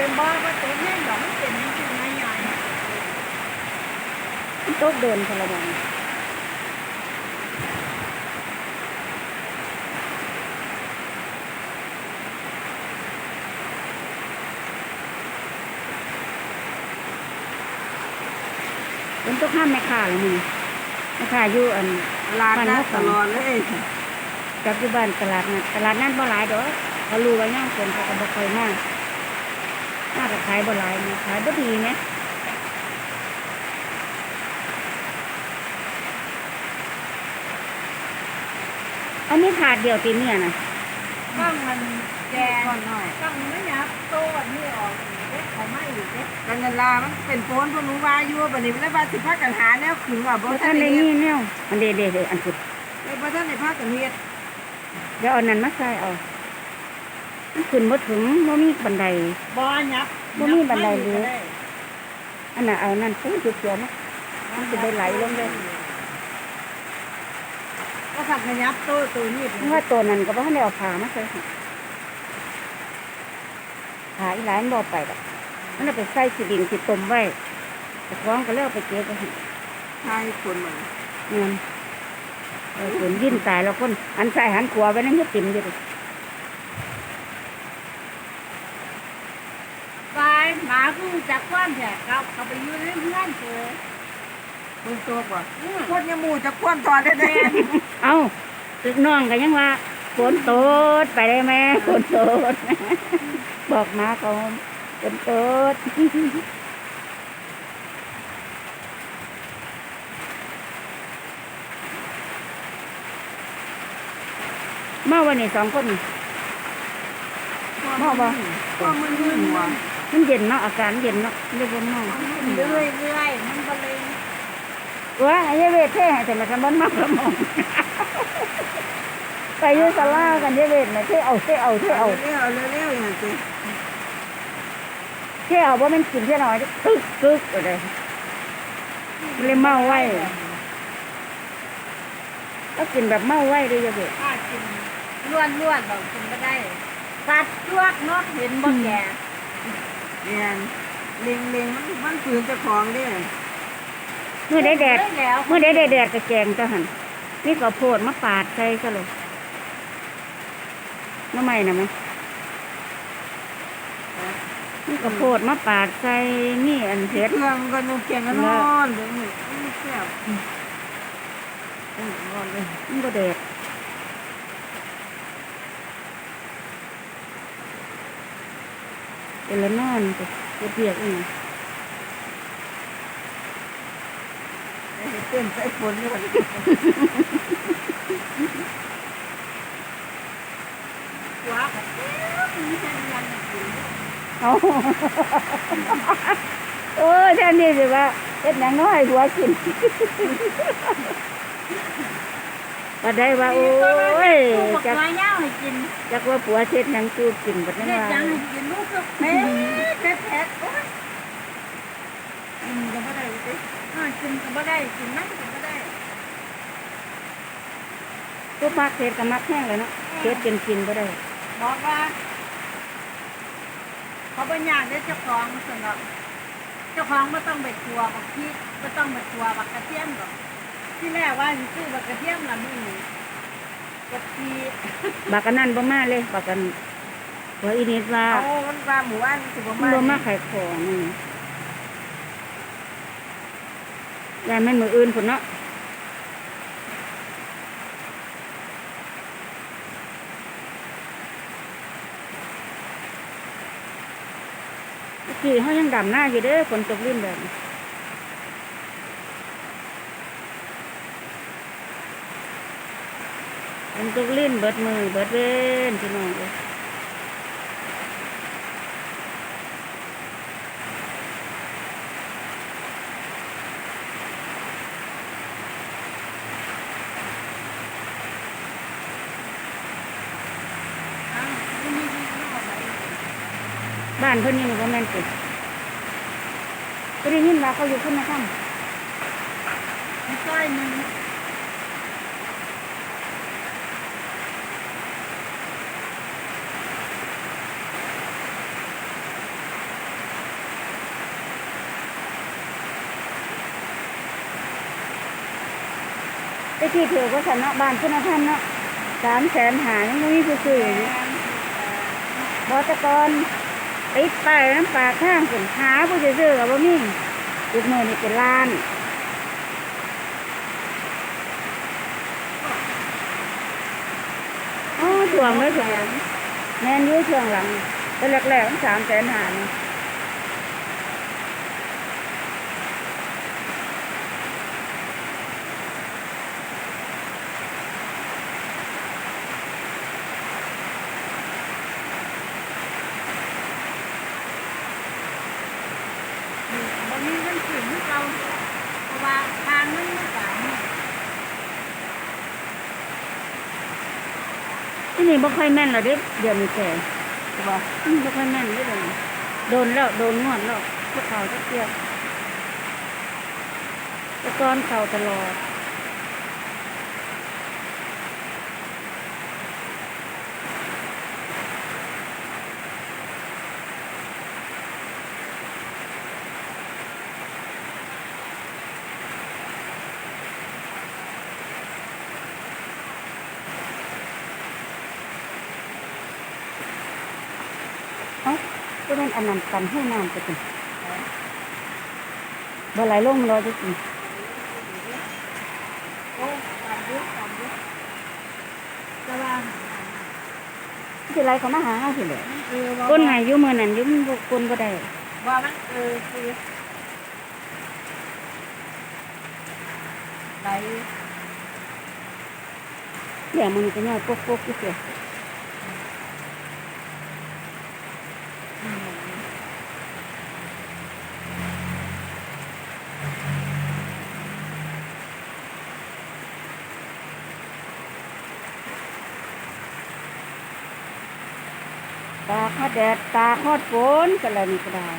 เป็นบ่ว่าตัวแม่ดอกมันเป็นนี่คือง่ายใหญ่ตกเดินพละวันเป็นตกห้ามแม่ค้าเลยมึงแม่ค้าอยู่อันลาดนัดตลอดเลยกับอยู่บ้านตลาดนัดตลาดนัดบ่หลายดอกเขารู้ว่าย่างคนเขาก็บ่ค่อยมาน่าจะ ขายบ่หลายนะขายบ่ดีไหมอันนี้ถาดเดียวตีเนี่ยนะบ้างมันแกก่อนหน่อยบ้างมันยับโตอันนี้ออกเด็กเขาไม่อยู่เด็กกันนาลามันเป็นโฟนพวกหนูว่าอยู่บัดนี้แล้วว่าสิพากันหาแนวขึงอะบ่บ่ทัท่านนได้ได้เฮ็นี่ดแนวอันเดเดเดอันสุดเลยบ่ทันได้พากันเฮ็ดเดี๋ยวเอานั้นมาใส่เอามันขึ้นบ่ถึงบ่มีบันไดบ่ยับ บ่มีบันไดเลยอันน่ะเอานั่นปุ๊บจุดเดียวนะมันจะได้ไหลลงเลยก็ผักกันยับโตตัวนี้เพราะว่าตัวนั้นก็บ่ทันได้เอาผ้ามาใส่ให้ผ้าอีหลายมันบ่ไปดอกมันเอาไปใส่สิดินสิต้มไว้แต่ของก็เลยเอาไปเก็บไว้ให้ใช่คนมันเงินเออฝนยิ่นตายแล้วคนหันซ้ายหันขวาไปนั่นก็ติ่มอยู่ดิ ไป หมากูจักความแท้เขาเขาไปอยู่ในเพื่อนเถอะคนตัวกว่าคนยมูจะคว่ำตอนแน่เอาตึกน้องก็ยังว่าฝนตดไปได้ไหมฝนตด บอกมาก่อนฝนตดมาวันนี้สองคนๆมาบ่ ก็มึนมึนหัว มันเย็นเนาะอาการเย็นเนาะเรียกว่าเมาเรื่อยเรื่อยมันก็เลยว่าไอ้เวทเท่ให้แต่มาทำบ้านมากละมองไปอยืนสลากันเยเวทนะเท่เอาเท่เอาเท่เอาเร็วเร็วอย่างสิเท่เอาว่ามันกินเท่หน่อยตึกตึกอะไรมันเลยเมาไว้ก็กินแบบเมาไว้เลยเยเวทถ้ากินล้วนล้วนบอกกินไม่ได้ปัดจวกเนาะเห็นบ่แก่ เนี่ยเล็งเล็งมันมันฝืนเจ้าของเด้เมื่อได้แดดแล้วเมื่อได้แดดกระแจงก็หันนี่ก็โพดมาปาดใส่ซะเลยน้ำไม่นะไหมนี่ก็โพดมาปาดใส่นี่อันเสีเผ็ยดเครื่องก็นุ่งเกียงกันนอนเดี๋ยวนี้ไม่แซ่บอืมนอนเลย มันก็แดด เป็นละนอนไปเปียกอีกเต้นใส่ฝนอยู่ว้ากับเต้นแต่ยันกินเอาโอ้แทนนี่สิว่าเฮ็ดหยังน้อยหัวกิน ก็ได้ว่าโอ้ยจักกมาย่าให้กินจักว่าผัวเช็ดหยังจูบกินบัดนั้นเด็ดว่ายังให้กินลูกก็เผ็ดเผ็ดโอ้ยกินก็ไม่ได้สิอ่ากินก็ไม่ได้กินนั่งก็ไม่ได้ตัวมักเผ็ดก็มักแห้งเลยเนาะเผ็ดกินกินบ่ได้บอกว่าเขาเป็นอย่างได้เจ้าของสนอกเจ้าของไม่ต้องไปครัวบักพริกไม่ต้องไปครัวบักกระเทียมหรอก ที่แรกว่าสิซื้อบักกระเทียมละมึงกะทิบักกันนั่นบ่มาเลยบักกันหัวอีนิดว่าเอามันปลาหมูอันสิบมันบ่มาขายของนี่ยายแม่นมืออื่นพุ่นเนาะเมื่อกี้เขายังดำหน้าอยู่เด้อฝนตกลิ่นแบบ นี้ฝนตกลิ่นเบิดมือเบิดเว้นพี่น้องเอ้ยอ้าวไม่มีที่นอนบ้านเพิ่นนี่บ่แม่นติดก็ได้ยินว่าเขาอยู่ขึ้นมาทำไม่ใช่หนึ่ ได้ที่ถือว่าสันเนาะบ้านคุณท่านเนาะสามแสนหายังไม่มีผู้ซื้ออยู่บอตะกอนติดป้ายน้ำปากข้างสินหาผู้ซื้อกับบ่มีอีกมือนี่เป็นล้านอ๋อช่วงเลยช่วงหลังแม่นอยุ่ช่วงหลังแต่แรกๆมันสามแสนหานี่ บางทีมันถึงเราเพราะว่าทางมันไม่สาม ที่นี่บ่ค่อยแม่นเล้วเด้เดี๋ยวนี้แก่บ่อืมบ่ค่อยแม่นได้เลยโดนแล้วโดนงวดแล้วพวกเขาจะเกี่ยวตะกอนเขาตลอด เอ้า ก็เป็นอันนั้นกันให้น้ำไปกินบ่ไหลลงรอจะกินโอ้ตามยุคตามยุคแต่ว่าสิไหลเขามาหาเฮาสิแหละเออว่าคนไหนอยู่มื้อนั้นอยู่มันบ่คนบ่ได้ว่ามันเออคือไหลเดี๋ยวมันก็ย่อยปกๆอยู่เสีย ตาข้อแดดตาข้อฝนก็แล้วนี่ก็ได้